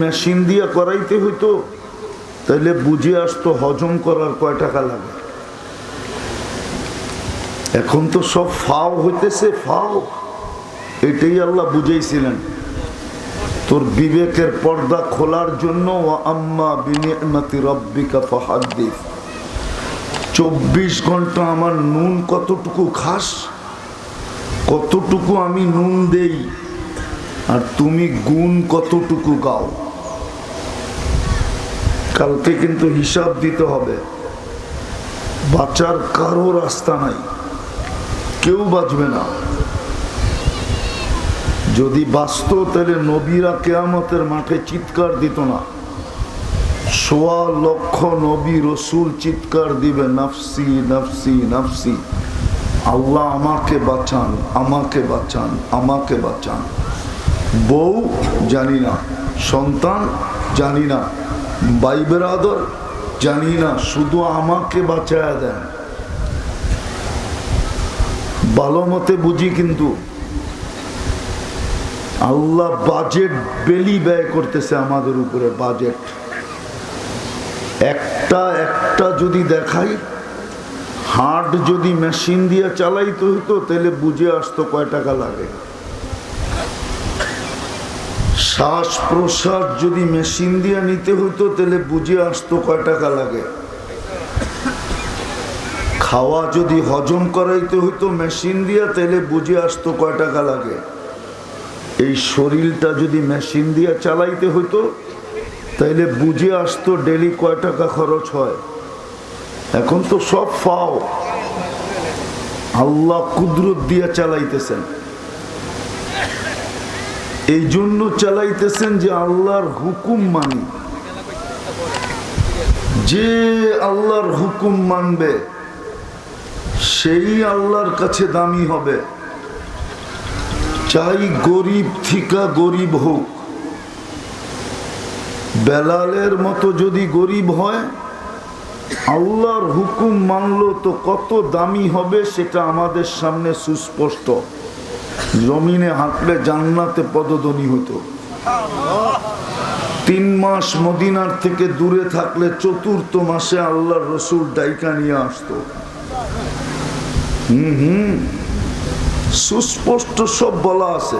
Machine দিয়ে করাইতে হইতো তাহলে বুঝে আসতো হজম করার কয় টাকা লাগে। এখন তো সব ফাও হইতেছে, ফাও। এটাই আল্লাহ বুঝাইছিলেন। তোর বিবেকের পর্দা খোলার জন্য আম্মা চব্বিশ ঘণ্টা আমার নুন কতটুকু খাস, কতটুকু আমি নুন দেই, আর তুমি গুণ কতটুকু গাও। কালকে কিন্তু হিসাব দিতে হবে। বাঁচার কারও রাস্তা নাই। কেউ বাঁচবে না। যদি বাঁচত তাহলে নবীরা কেয়ামতের মাঠে চিৎকার দিত না। সোয়া লক্ষ নবী রসুল চিৎকার দিবে, নাফসি নাফসি নাফসি। আল্লাহ আমাকে বাঁচান আমাকে বাঁচান আমাকে বাঁচান। বউ জানি না, সন্তান জানি না। ভাই বেরাদর, জানি না, শুধু আমাকে বাঁচায়া দেন। ভালো মতে বুঝি কিন্তু আল্লাহ বাজেট বেলি ব্যয় করতেছে আমাদের উপরে বাজেট একটা একটা যদি দেখাই হার্ট যদি মেশিন দিয়ে চালাইতে হইতো, তাহলে বুঝে আসতো কয় টাকা লাগে। শ্বাস প্রশ্বাস যদি মেশিন দিয়ে নিতে হইতো, তাহলে বুঝে আসতো কয় টাকা লাগে। খাওয়া যদি হজম করাইতে হইতো মেশিন দিয়ে, তাহলে বুঝে আসতো কয় টাকা লাগে। এই শরীরটা যদি মেশিন দিয়ে চালাইতে হইতো তাইলে বুঝে আসতো ডেলি কয় টাকা খরচ হয়। এখন তো সব ফাও। আল্লাহ কুদরত দিয়ে চালাইতেছেন। এই জন্য চালাইতেছেন যে আল্লাহর হুকুম মানি। যে আল্লাহর হুকুম মানবে, সেই আল্লাহর কাছে দামি হবে। চাই গরিব থিকা গরিব হোক। বেলালের মতো যদি গরিব হয়, আল্লাহর হুকুম মানলো তো কত দামি হবে সেটা আমাদের সামনে সুস্পষ্ট। জমিনে হাঁটলে জান্নাতে পদধ্বনি হতো। তিন মাস মদিনার থেকে দূরে থাকলে চতুর্থ মাসে আল্লাহর রসুল ডাইকা নিয়ে আসতো। হুম হুম। সুস্পষ্ট সব বলা আছে।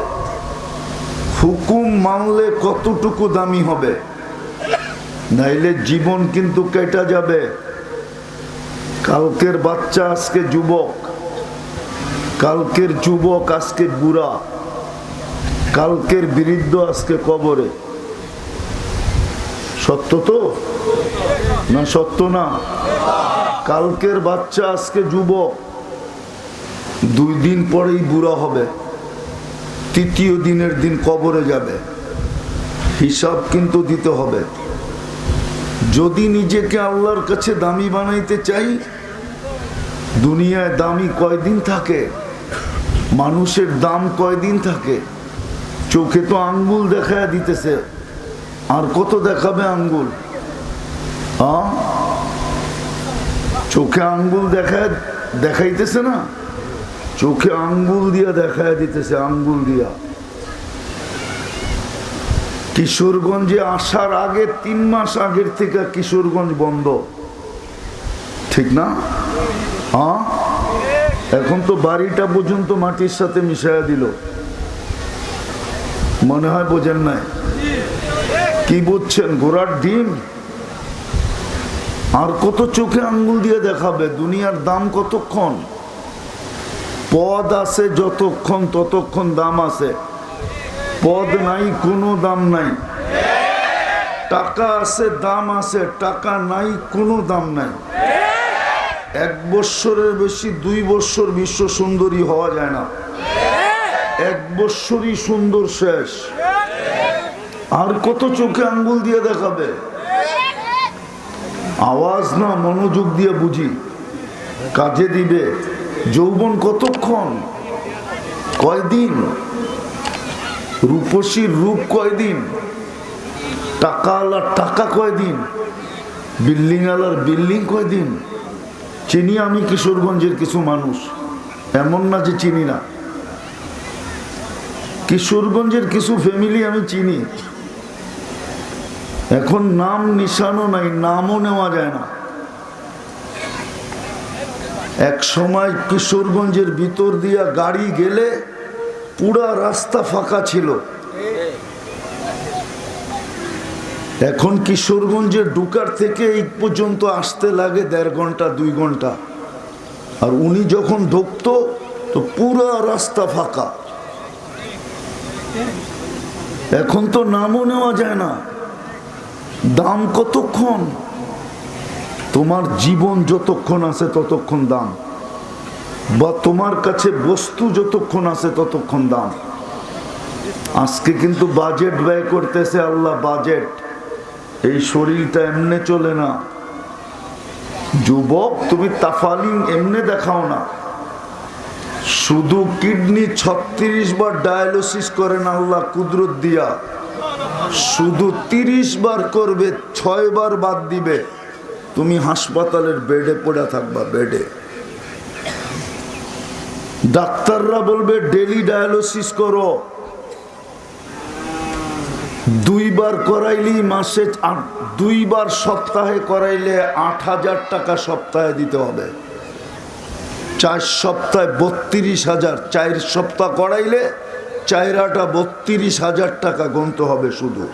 হুকুম মানলে কতটুকু দামি হবে? নাইলে জীবন কিন্তু কেটা যাবে। কালকের বাচ্চা আজকে যুবক। কালকের যুবক আজকে বুড়া, কালকের বৃদ্ধ আজকে কবরে। সত্য তো? না সত্য না? কালকের বাচ্চা আজকে যুবক, দুই দিন পরেই বুড়া হবে, তৃতীয় দিনের দিন কবরে যাবে। হিসাব কিন্তু দিতে হবে। যদি নিজেকে আল্লাহর কাছে দামি বানাইতে চাই, দুনিয়ায় দামি কয়দিন থাকে? মানুষের দাম কয়দিন থাকে? চোখে তো আঙ্গুল দেখা দিতেছে। আর কত দেখাবে আঙ্গুল? আ চোখে আঙ্গুল দেখায়, দেখাইতেছে না? চোখে আঙ্গুল দিয়া দেখা দিতেছে, আঙ্গুল দিয়া। কিশোরগঞ্জে আসার আগে তিন মাস আগের থেকে কিশোরগঞ্জ বন্ধ। ঠিক না? হ্যাঁ? এখন তো বাড়িটা পর্যন্ত মাটির সাথে মিশাইয়া দিল। মনে হয় বোঝেন নাই। কি বুঝছেন, ঘোড়ার ডিম? আর কত চোখে আঙ্গুল দিয়ে দেখাবে, দুনিয়ার দাম কতক্ষণ? পদ আছে যতক্ষণ, ততক্ষণ দাম আছে। পদ নাই, কোনো দাম নাই। টাকা আছে, দাম আছে, টাকা নাই, কোনো দাম নাই। এক বৎসরের বেশি, দুই বৎসর বিশ্ব সুন্দরী হওয়া যায় না। এক বৎসরই সুন্দর শেষ। আর কত চোখে আঙ্গুল দিয়ে দেখাবে? আওয়াজ না, মনোযোগ দিয়ে বুঝি। কাজে দিবে। যৌবন কতক্ষণ? কয়দিন? রূপসীর রূপ কয়দিন? টাকা আলার টাকা কয়দিন? বিল্ডিং আলার বিল্ডিং কয়দিন? চিনি আমি কিশোরগঞ্জের কিছু মানুষ, এমন না যে চিনি না। কিশোরগঞ্জের কিছু ফ্যামিলি আমি চিনি। এখন নাম নিশানো নাই, নামও নেওয়া যায় না। এক সময় কিশোরগঞ্জের ভিতর দিয়া গাড়ি গেলে পুরা রাস্তা ফাঁকা ছিল। এখন কিশোরগঞ্জে ডুকার থেকে এই পর্যন্ত আসতে লাগে দেড় ঘণ্টা, দুই ঘণ্টা। আর উনি যখন ঢুকতো, তো পুরা রাস্তা ফাঁকা। এখন তো নামও নেওয়া যায় না। দাম কতক্ষণ? তোমার জীবন যতক্ষণ আছে ততক্ষণ দাম। বা তোমার কাছে বস্তু যতক্ষণ আছে ততক্ষণ দাম। আজকে কিন্তু বাজেট ব্যয় করতেছে আল্লাহ বাজেট। এই শরীরটা এমনে চলে না। যুবক, তুমি তাফালিং এমনে দেখাও না। শুধু কিডনি ছত্রিশ বার ডায়ালিসিস করেন আল্লাহ কুদরত দিয়া। শুধু তিরিশ বার করবে, ছয় বার বাদ দিবে। তুমি হাসপাতালের বেডে পড়ে থাকবা, বেডে। ডাক্তাররা বলবে, ডেলি ডায়ালিসিস করো। দুইবার করাইলি মাসে দুইবার সপ্তাহে করাইলে আট হাজার টাকা সপ্তাহে দিতে হবে। চার সপ্তাহে বত্রিশ হাজার, চার সপ্তাহ করাইলে চাইরাটা বত্রিশ হাজার টাকা গুনতে হবে শুধু।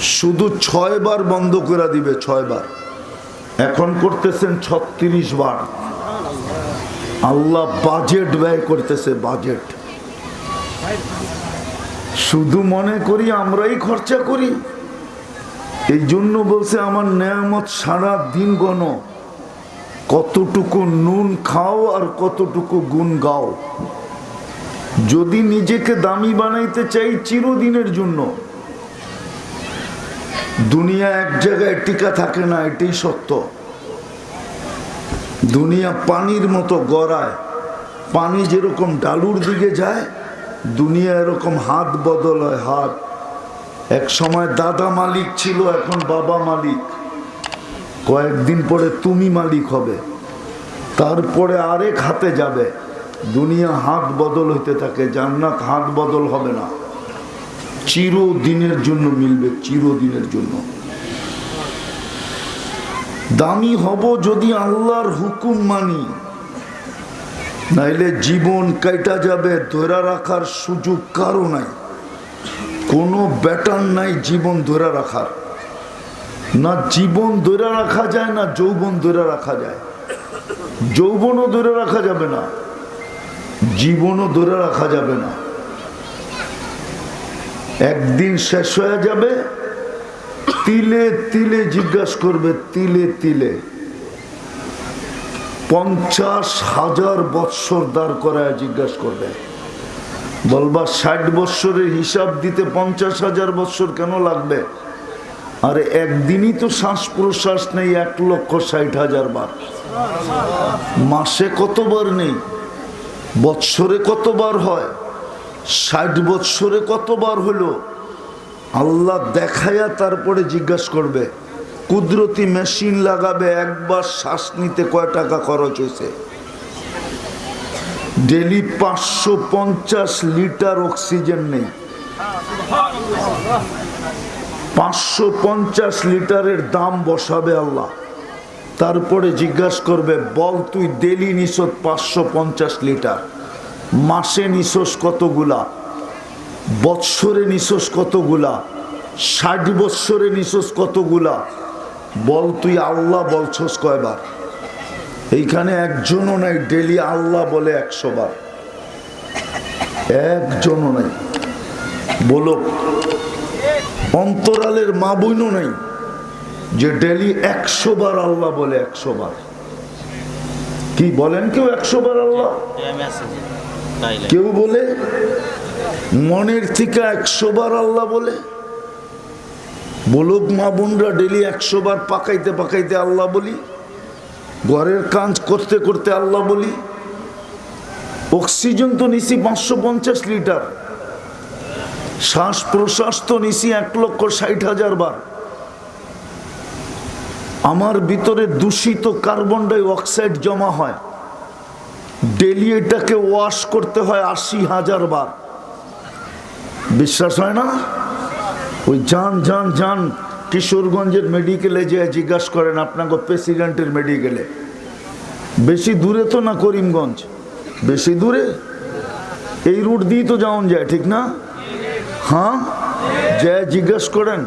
শুধু ছয় বার বন্ধ করে দিবে ছয় বার। এখন করতেছেন ছত্রিশ বার। আল্লাহ বাজেট ব্যয় করতেছে বাজেট শুধু মনে করি, আমরাই খরচা করি। এই জন্য বলছে, আমার নেয়ামত সারা দিন গণ। কতটুকু নুন খাও আর কতটুকু গুণ গাও। যদি নিজেকে দামি বানাইতে চাই চিরদিনের জন্য। দুনিয়া এক জায়গায় টিকা থাকে না, এটাই সত্য। দুনিয়া পানির মতো গড়ায়, পানি যেরকম ডালুর দিকে যায় দুনিয়া এরকম হাত বদল হয়, হাত। এক সময় দাদা মালিক ছিল, এখন বাবা মালিক। কয়েকদিন পরে তুমি মালিক হবে। তারপরে আরেক হাতে যাবে। দুনিয়া হাত বদল হইতে থাকে, জান্নাত হাত বদল হবে না। চিরদিনের জন্য মিলবে, চিরদিনের জন্য। দামি হব যদি আল্লাহর হুকুম মানি। নাইলে জীবন কাইটা যাবে, ধরে রাখার সুযোগ কারও নাই। কোনো ব্যাটার নাই জীবন ধরে রাখার। না জীবন ধরে রাখা যায়, না যৌবন ধরে রাখা যায়। যৌবনও ধরে রাখা যাবে না, জীবনও ধরে রাখা যাবে না। একদিন শেষ হয়ে যাবে, তিলে তিলে জিজ্ঞাসা করবে, তিলে তিলে। পঞ্চাশ হাজার বৎসর দাঁড় করায় জিজ্ঞাসা করবে। বলবা, ষাট বৎসরের হিসাব দিতে পঞ্চাশ হাজার বৎসর কেন লাগবে? আরে, একদিনই তো শ্বাস প্রশ্বাস নেই, এক লক্ষ ষাট হাজার বার। মাসে কতবার নেই? বৎসরে কতবার হয়? ষাট বৎসরে কতবার হলো? আল্লাহ দেখায়া তারপরে জিজ্ঞাসা করবে। কুদরতি মেশিন লাগাবে, একবার শ্বাস নিতে কয় টাকা খরচ হয়েছে? ডেলি পাঁচশো পঞ্চাশ লিটার অক্সিজেন নেই। পাঁচশো পঞ্চাশ লিটারের দাম বসাবে আল্লাহ। তারপরে জিজ্ঞাসা করবে, বল তুই ডেলি নিশোস পাঁচশো পঞ্চাশ লিটার, মাসে নিশোস কতগুলা, বৎসরে নিশোস কতগুলা, ষাট বৎসরে নিশোস কতগুলা বল তুই আল্লাহ বলছস কয়বার? এইখানে একজনও নাই ডেলি আল্লাহ বলে একশো বার একজনও নাই। বলো অন্তরালের মা বইনও নাই যে ডেলি একশো বার আল্লাহ বলে একশো বার কি বলেন কেউ একশো বার আল্লাহ কেউ বলে? মনের থেকে একশো বার আল্লাহ বলে? বলুক মা বোনরা ডেলি একশো বার পাকাইতে পাকাইতে আল্লাহ বলি। ঘরের কাজ করতে করতে আল্লাহ বলি। অক্সিজেন তো নিছি পাঁচশো পঞ্চাশ লিটার। শ্বাস প্রশ্বাস তো নিছি এক লক্ষ ষাট হাজার বার। আমার ভিতরে দূষিত কার্বন ডাই অক্সাইড জমা হয়। ডেলি এটাকে ওয়াশ করতে হয় আশি হাজার বার। বিশ্বাস হয় না? ওই যান যান যান, কিশোরগঞ্জের মেডিকেলে যে জিজ্ঞাসা করেন, আপনাকে প্রেসিডেন্টের মেডিকেলে বেশি দূরে তো না করিমগঞ্জ? বেশি দূরে? এই রুট দিয়ে তো যাওয়া যায়, ঠিক না? হ্যাঁ? যে জিজ্ঞাসা করেন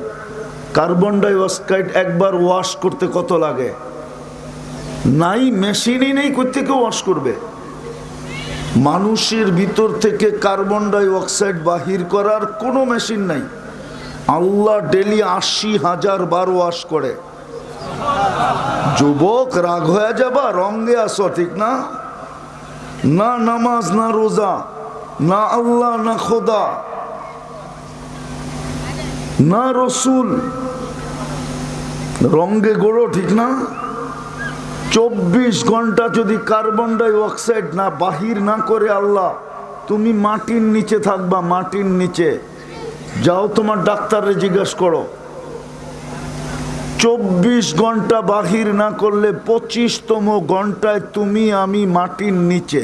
কার্বন ডাই অক্সাইড একবার ওয়াশ করতে কত লাগে? নাই মেশিনই নেই থেকে ওয়াশ করবে? মানুষের ভিতর থেকে কার্বন ডাই অক্সাইড বাহির করার কোনো মেশিন নাই। আল্লাহ ডেলি আশি হাজার বার ওয়াশ করে। যুবক রাগ হয়ে যাবা রঙ্গে আসো ঠিক না? না নামাজ, না রোজা, না আল্লাহ, না খোদা, না রসুল। রঙ্গে গোড়ো, ঠিক না? চব্বিশ ঘণ্টা যদি কার্বন ডাই অক্সাইড না, বাহির না করে আল্লাহ, তুমি মাটির নিচে থাকবা, মাটির নিচে। যাও তোমার ডাক্তারে জিজ্ঞেস করো। চব্বিশ ঘণ্টা বাহির না করলে পঁচিশতম ঘন্টায় তুমি, আমি মাটির নিচে।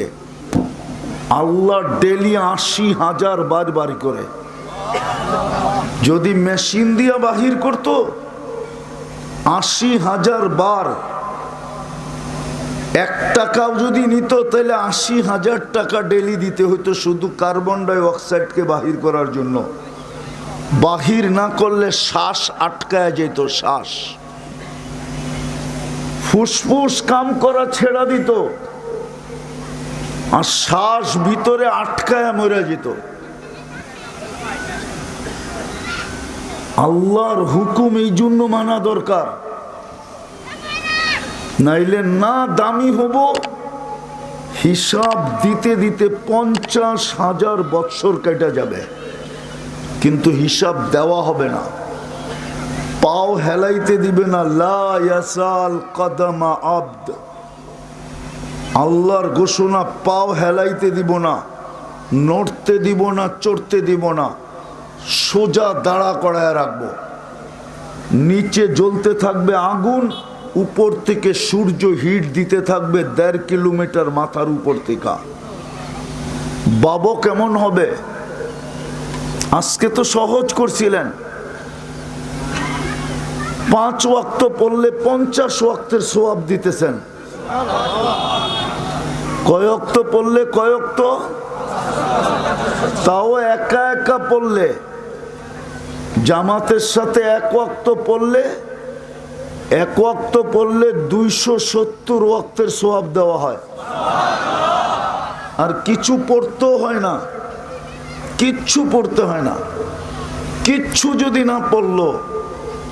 আল্লাহ ডেলি আশি হাজার বার বাড়ি করে। যদি মেশিন দিয়া বাহির করত, আশি হাজার বার। এক টাকাও যদি নিত, তাহলে আশি হাজার টাকা ডেলি দিতে হতো শুধু কার্বন ডাই অক্সাইডকে বাহির করার জন্য। বাহির না করলে শ্বাস আটকায় যেত শ্বাস। ফুসফুস কাম করা ছেড়া দিত। আর শ্বাস ভিতরে আটকায় মরে যেত। আল্লাহর হুকুম এই জন্য মানা দরকার। নাইলে না দামি হব। হিসাব দিতে দিতে পঞ্চাশ হাজার বৎসর কেটে যাবে। কিন্তু হিসাব দেওয়া হবে না। পাও হেলাইতে দিবে না, লা ইয়াসাল কদমা আব্দ। আল্লাহর ঘোষণা, পাও হেলাইতে দিব না, নড়তে দিব না, চড়তে দিব না, সোজা দাঁড়া করায় রাখব। নিচে জ্বলতে থাকবে আগুন, উপর থেকে সূর্য হিট দিতে থাকবে দেড় কিলোমিটার মাথার উপর থেকে। বাবো কেমন হবে? আজকে তো সহজ করছিলেন। পাঁচ ওয়াক্ত পড়লে পঞ্চাশ ওয়াক্তের সোয়াব দিতেছেন। কয়ক্ত পড়লে কয়ক্ত তাও একা একা পড়লে। জামাতের সাথে এক ওয়াক্ত পড়লে, এক ওয়াক্ত পড়লে দুইশো সত্তর ওয়াক্তের সোয়াব দেওয়া হয়। আর কিছু পড়তেও হয় না। কিচ্ছু পড়তে হয় না। কিচ্ছু যদি না পড়ল